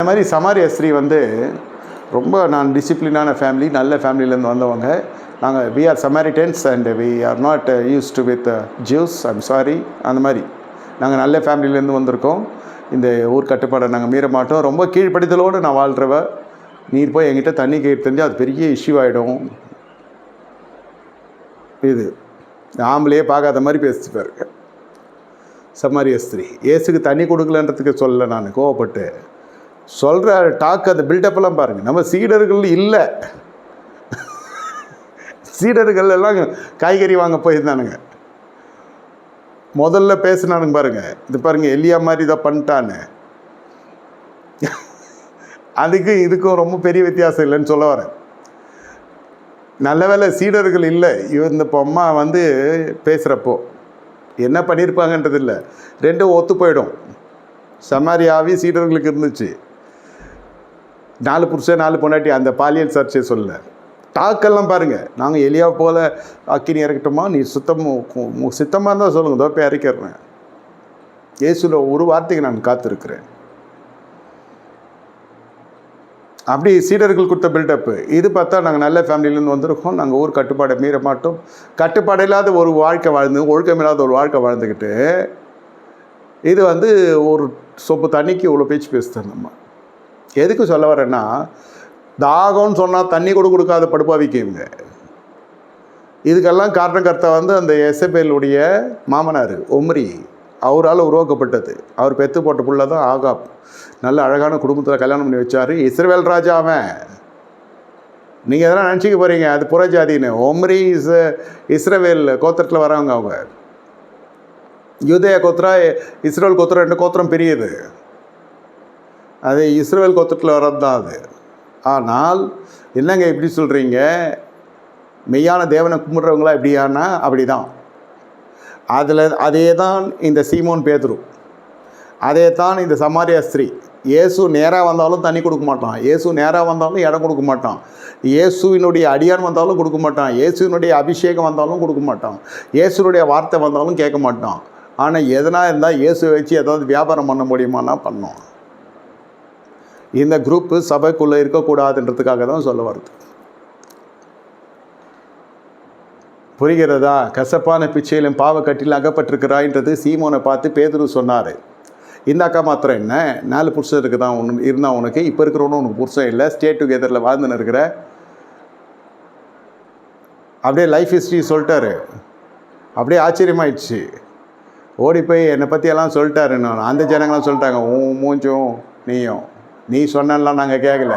இந்த மாதிரி சமாரிய ஸ்ரீ வந்து ரொம்ப நான் டிசிப்ளினான ஃபேமிலி நல்ல ஃபேமிலியிலேருந்து வந்தவங்க. நாங்கள் we are Samaritans and we are not used with juice I'm sorry அந்த மாதிரி. நாங்கள் நல்ல ஃபேமிலியிலேருந்து வந்திருக்கோம். இந்த ஊர் கட்டுப்பாடை நாங்கள் மீற மாட்டோம். ரொம்ப கீழ்ப்படிதலோடு நான் வாழ்கிறவ நீர் போய் எங்கிட்ட தண்ணி கேட்டு தெரிஞ்சு அது பெரிய இஷ்யூ ஆகிடும் இது ஆம்பளையே பார்க்காத மாதிரி பேசிட்டு பாருங்க சமாரிய ஸ்திரீ ஏசுக்கு தண்ணி கொடுக்கலன்றதுக்கு சொல்லலை நான் கோவப்பட்டு. சொல்கிற டாக் அந்த பில்டப்லாம் பாருங்கள் நம்ம சீடர்கள் இல்லை. சீடர்கள் எல்லாம் காய்கறி வாங்க போயிருந்தானுங்க. முதல்ல பேசினானுங்க பாருங்கள் இது பாருங்கள் எலியா மாதிரி இதை பண்ணிட்டான்னு அதுக்கு இதுக்கும் ரொம்ப பெரிய வித்தியாசம் இல்லைன்னு சொல்ல வரேன். நல்ல வேளை சீடர்கள் இல்லை. இந்த பொம்மா அம்மா வந்து பேசுகிறப்போ என்ன பண்ணியிருப்பாங்கன்றது இல்லை ரெண்டும் ஒத்து போயிடும். சமாரியாவி சீடர்களுக்கு இருந்துச்சு. நாலு புருஷன் நாலு பொண்டாட்டி அந்த பாலியல் சர்ச்சை சொல்ல டாக்கெல்லாம் பாருங்கள் நாங்கள் எலியா போல் அக்கினி இறக்கட்டுமா? நீ சுத்தம் சித்தமாக இருந்தால் சொல்லுங்கள் தோப்பை இறக்கிறேன் இயேசுல ஒரு வார்த்தைக்கு நான் காத்திருக்கிறேன். அப்படி சீடர்கள் கொடுத்த பில்டப்பு இது பார்த்தா நாங்கள் நல்ல ஃபேமிலியிலேருந்து வந்திருக்கோம். நாங்கள் ஊர் கட்டுப்பாடை மீற மாட்டோம். கட்டுப்பாடு இல்லாத ஒரு வாழ்க்கை வாழ்ந்து ஒழுக்கம் இல்லாத ஒரு வாழ்க்கை வாழ்ந்துக்கிட்டு இது வந்து ஒரு சொப்பு தண்ணிக்கு இவ்வளோ பேச்சு பேசுகிறேன் நம்ம. எதுக்கு சொல்ல வரேன்னா தாகம்னு சொன்னால் தண்ணி கூட கொடுக்காத படுப்பாவிக்கு இவங்க. இதுக்கெல்லாம் காரணக்கர்த்தா வந்து அந்த எஸ்எபேலுடைய மாமனார் ஒம்ரி அவரால் உருவாக்கப்பட்டது. அவர் பெத்து போட்ட புள்ள தான் ஆகாப். நல்ல அழகான குடும்பத்தில் கல்யாணம் பண்ணி வச்சார். இஸ்ரவேல் ராஜா அவன். நீங்கள் எதனா நினச்சிக்க போகிறீங்க அது புறஜாதின்னு ஒம்ரி இஸ் இஸ்ரவேல் கோத்திரத்தில் வரவங்க அவங்க. யூதய கோத்திரா இஸ்ரேல் கோத்திரம் ரெண்டு கோத்திரம் பெரியது. அது இஸ்ரேல் கோத்திரத்தில் வர்றது தான் அது. ஆனால் என்னங்க இப்படி சொல்கிறீங்க மெய்யான தேவனை கும்பிட்றவங்களா எப்படியானா அப்படி தான் அதில் அதே தான் இந்த சீமோன் பேதுரு. அதே தான் இந்த சமாரியா ஸ்திரீ. இயேசு நேராக வந்தாலும் தண்ணி கொடுக்க மாட்டான். இயேசு நேராக வந்தாலும் இடம் கொடுக்க மாட்டான். இயேசுவினுடைய அடியான் வந்தாலும் கொடுக்க மாட்டான். இயேசுவினுடைய அபிஷேகம் வந்தாலும் கொடுக்க மாட்டான். இயேசுனுடைய வார்த்தை வந்தாலும் கேட்க மாட்டான். ஆனால் எதனா இருந்தால் இயேசு வச்சு ஏதாவது வியாபாரம் பண்ண முடியுமானா பண்ணோம். இந்த குரூப்பு சபைக்குள்ளே இருக்கக்கூடாதுன்றதுக்காக தான் சொல்ல வருது. புரிகிறதா? கசப்பான பிச்சையிலும் பாவக்கட்டில் அகப்பட்டிருக்கிறாய்ன்றது சீமோனை பார்த்து பேதுரு சொன்னார். இந்த அக்கா மாத்திரம் என்ன? நாலு புருஷன் இருக்குது தான் ஒன்று இருந்தால் உனக்கு இப்போ இருக்கிறவனும் உனக்கு புருஷன் இல்லை ஸ்டேட் டுகெதரில் வாழ்ந்துன்னு இருக்கிற. அப்படியே லைஃப் ஹிஸ்ட்ரி சொல்லிட்டாரு. அப்படியே ஆச்சரியமாயிடுச்சு. ஓடி போய் என்னை பற்றியெல்லாம் சொல்லிட்டாரு. நான் அந்த ஜனங்களாம் சொல்லிட்டாங்க உன் மூஞ்சும் நீயும். நீ சொன்னலாம் நாங்கள் கேட்கல